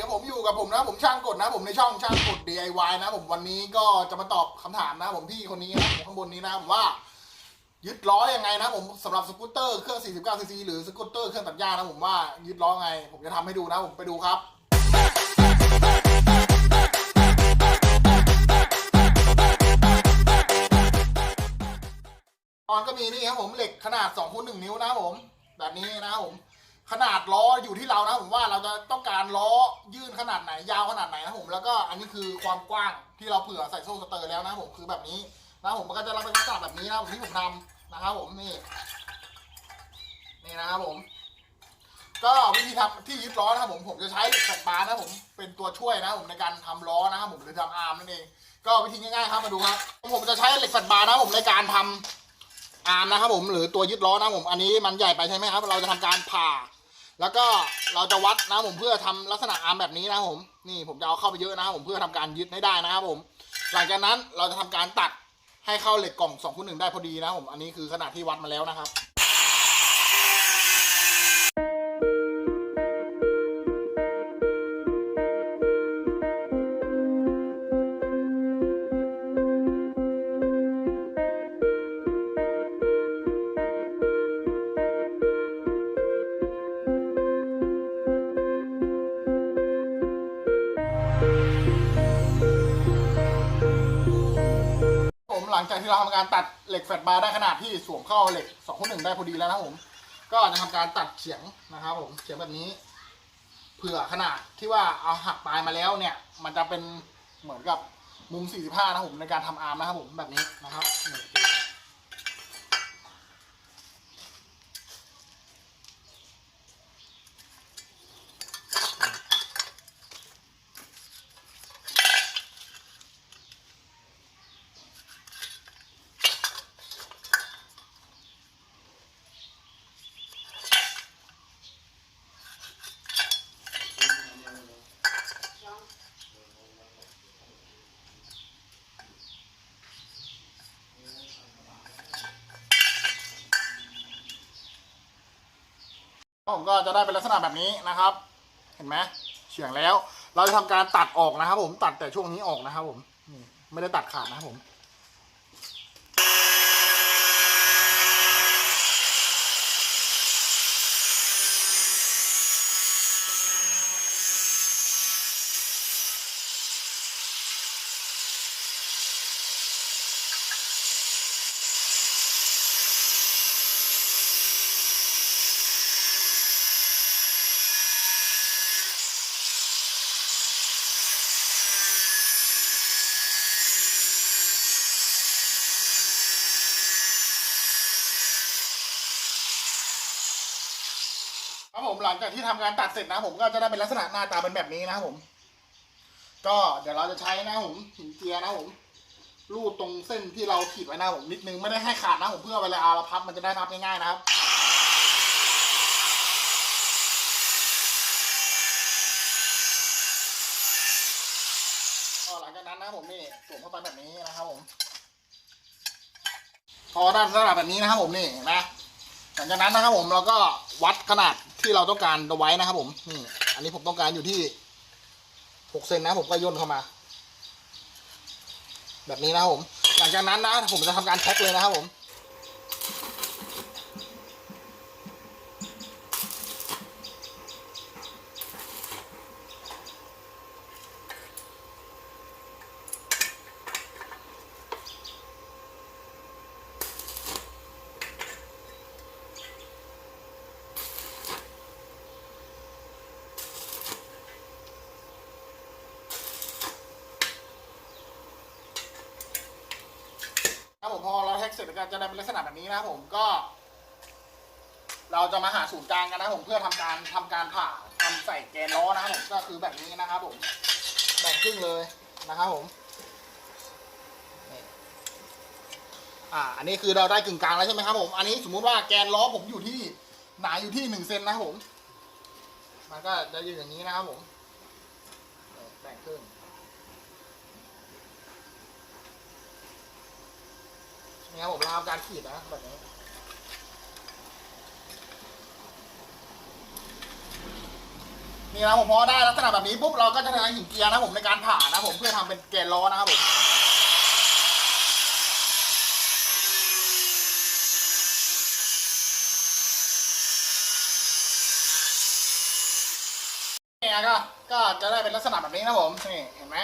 ดี๋ยวผมอยู่กับผมนะ ผมช่างกดนะ ผมในช่องช่างกด DIY นะ ผมวันนี้ก็จะมาตอบคำถามนะ ผมพี่คนนี้นะผมข้างบนนี้นะผมว่า ยึดล้อยังไงนะ ผมสำหรับสกูตเตอร์เครื่อง 49 ซีซีหรือสกูตเตอร์เครื่องตัดหญ้านะผมว่ายึดล้อไง ผมจะทำให้ดูนะ ผมไปดูครับตอนก็มีนี่ครับผมเหล็กขนาด2คูณ1นิ้วนะผม แบบนี้นะผม ขนาดล้ออยู่ที่เรานะผมว่าเราจะต้องการล้อยื่นขนาดไหนยาวขนาดไหนนะผมแล้วก็อันนี้คือความกว้างที่เราเผื่อใส่โซ่สเตอร์แล้วนะผมคือแบบนี้นะผมมันก็จะรับเป็นลักษณะแบบนี้นะผมที่ผมทำนะครับผมนี่นี่นะครับผม ก็วิธีทำที่ยึดล้อนะครับผมผมจะใช้เหล็กแฟลตบาร์นะผมเป็นตัวช่วยนะผมในการทำล้อนะครับผมหรือทำอาร์มนั่นเองก็วิธีง่ายๆครับมาดูครับผมจะใช้เหล็กแฟลตบาร์นะผมในการทำอาร์มนะครับผมหรือตัวยึดล้อนะผมอันนี้มันใหญ่ไปใช่ไหมครับ เราจะทำการผ่า แล้วก็เราจะวัดนะผมเพื่อทำลักษณะอาร์มแบบนี้นะผมนี่ผมจะเอาเข้าไปเยอะนะผมเพื่อทำการยึดให้ได้นะครับผม หลังจากนั้นเราจะทำการตัดให้เข้าเหล็กกล่อง2คูณ1ได้พอดีนะผมอันนี้คือขนาดที่วัดมาแล้วนะครับ ลังจากที่เราทำการตัดเหล็กแฟลตบาร์ได้ขนาดที่สวมเข้าเหล็ก2คูณ1ได้พอดีแล้วนะครับผม ก็จะทำการตัดเฉียงนะครับผมเฉียงแบบนี้ เผื่อขนาดที่ว่าเอาหักปลายมาแล้วเนี่ย มันจะเป็นเหมือนกับมุม 45 นะครับผมในการทำอาร์มนะครับผมแบบนี้นะครับ ผมก็จะได้เป็นลักษณะแบบนี้นะครับ เห็นไหมเฉียงแล้ว เราจะทำการตัดออกนะครับ ผมตัดแต่ช่วงนี้ออกนะครับ ผมไม่ได้ตัดขาดนะครับผม ครับผมหลังจากที่ทำการตัดเสร็จนะผมก็จะได้เป็นลักษณะหน้าตาเป็นแบบนี้นะผม ก็เดี๋ยวเราจะใช้นะผมหินเจียนะผมรูดตรงเส้นที่เราขีดไว้นะผมนิดนึงไม่ได้ให้ขาดนะผมเพื่อเวลาเราพับมันจะได้พับง่ายๆนะครับหลังจากนั้นนะผมนี่สวมเข้าไปแบบนี้นะครับผม พอได้ลักษณะแบบนี้นะครับผมนี่นไหมหลังจากนั้นนะครับผมเราก็วัดขนาด ที่เราต้องการเอาไว้นะครับ ผมนี่อันนี้ผมต้องการอยู่ที่หกเซนนะ ผมก็ย่นเข้ามา แบบนี้นะครับผม หลังจากนั้นนะผมจะทำการแท็กเลยนะครับผม เราแท็กรจก็จะได้เป็นลักษณะแบบนี้นะครับผมก็ เราจะมาหาศูนย์กลางกันนะครับผมเพื่อทำการทำการผ่าทำใส่แกนล้อนะครับผมก็คือแบบนี้นะครับผมแบ่งครึ่งเลยนะครับผมอ่าอันนี้คือเราได้กึ่งกลางแล้วใช่ไหมครับผมอันนี้สมมุติว่าแกนล้อผมอยู่ที่หนาอยู่ที่หนึ่งเซนนะครับผม มันก็จะอยู่อย่างนี้นะครับผมนี่แบ่งครึ่ง นี่ครับผมเราทำการขีดนะแบบนี้นี่นะผมพอได้ลักษณะแบบนี้ปุ๊บเราก็จะใช้หินเกียร์นะผมในการผ่านะผมเพื่อทำเป็นแกนล้อนะครับผมเนี่ยก็ก็จะได้เป็นลักษณะแบบนี้นะผมนี่เห็นไหม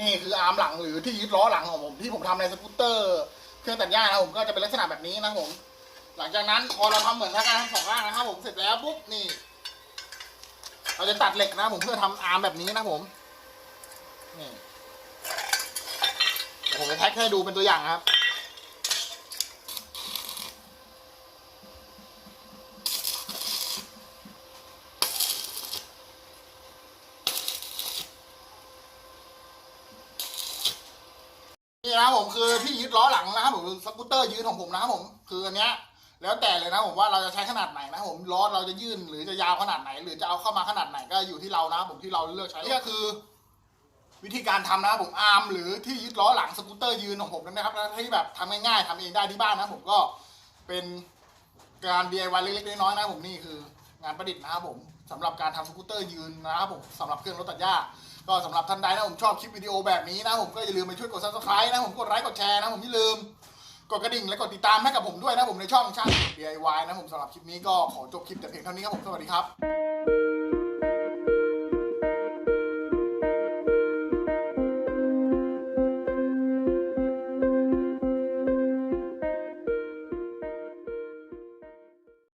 นี่คืออาร์มหลังหรือที่ยึดล้อหลังของผมที่ผมทำในสกูตเตอร์ เครื่องตัดหญ้านะผมก็จะเป็นลักษณะแบบนี้นะผม หลังจากนั้นพอเราทำเหมือนกันทั้งสองข้างนะครับผมเสร็จแล้วปุ๊บนี่ เราจะตัดเหล็กนะผมเพื่อทำอาร์มแบบนี้นะผมนี่ผมจะแท็กให้ดูเป็นตัวอย่างครับ นี่นะครับ ผมคือที่ยึดล้อหลังนะครับผมสกูตเตอร์ยืนของผมนะครับผม คืออันเนี้ยแล้วแต่เลยนะผมว่าเราจะใช้ขนาดไหนนะผมล้อเราจะยื่นหรือจะยาวขนาดไหน หรือจะเอาเข้ามาขนาดไหนก็อยู่ที่เรานะครับผมที่เราเลือกใช้นี่ก็คือ วิธีการทำนะครับผมอาร์มหรือที่ยึดล้อหลังสกูตเตอร์ยืนของผมนะครับที่แบบทำง่ายๆทำเองได้ที่บ้านนะผมก็เป็นการ DIY เล็กๆน้อยๆนะผมนี่คืองานประดิษฐ์นะครับผมสำหรับการทำสกูตเตอร์ยืนนะครับผมสำหรับเครื่องรถตัดหญ้า ก็สำหรับท่านใดนะผมชอบคลิปวิดีโอแบบนี้นะผมก็อย่าลืมไปช่วยกด subscribe นะผมกดไลค์กดแชร์นะผมอย่าลืมกดกระดิ่งและกดติดตามให้กับผมด้วยนะผมในช่องช่าง DIY นะผมสำหรับคลิปนี้ก็ขอจบคลิปแต่เพียงเท่านี้ครับผมสวัสดีครับ